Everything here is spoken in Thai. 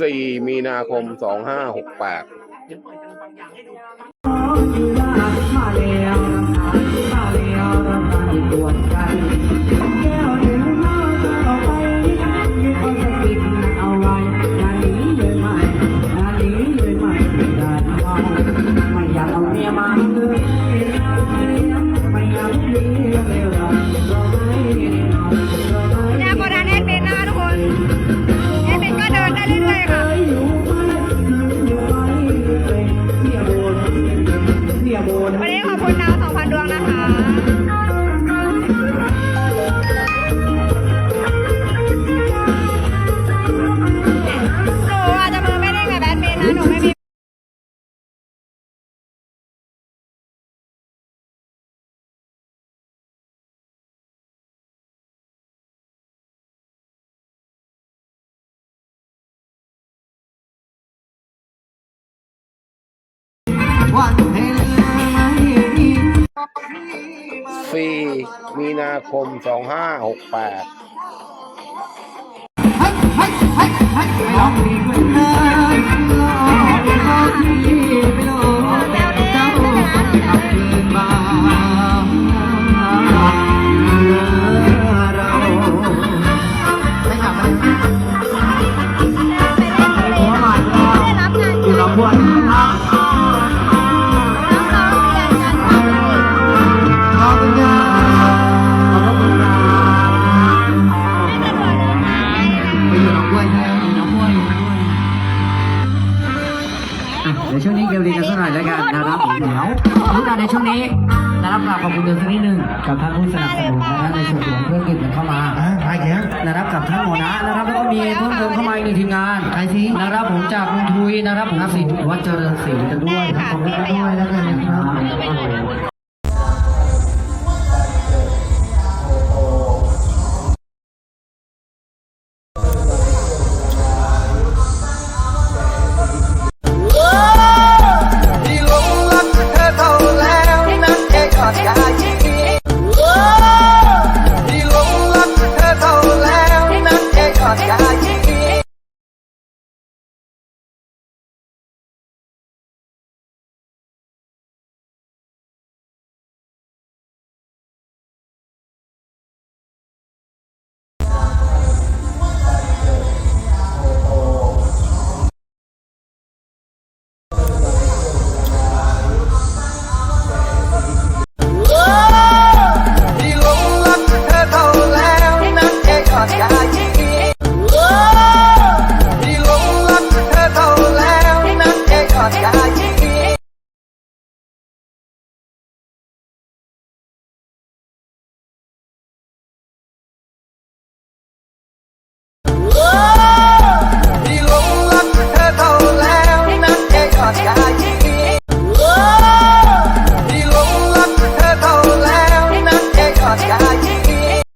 สี่มีนาคมสองห้าหกแปดเดี๋ยวเปิดกันบางอย่างใสี่มีนาคมสองห้าหกแปด เป็นไรเลยนะในช่วงนี้เกลลีกันสักหน่อยแล้วกันนะครับเดี๋ยวรู้กันในช่วงนี้นะครับกราบขอบคุณเดือนสักนิดนึงกับท่านผู้สนับสนุนนะในส่วนของเพื่อนกิจเข้ามานะครับกับท่านหมอนะนะครับแล้วก็มีเพิ่มเติมเข้ามาอีกหนึ่งทีมงานใครทีนะครับผมจากลุงทุยนะครับผมสิวัดเจริญศรีกันด้วยน่ค่ะขอบคุณด้วยแล้วกันนะครับ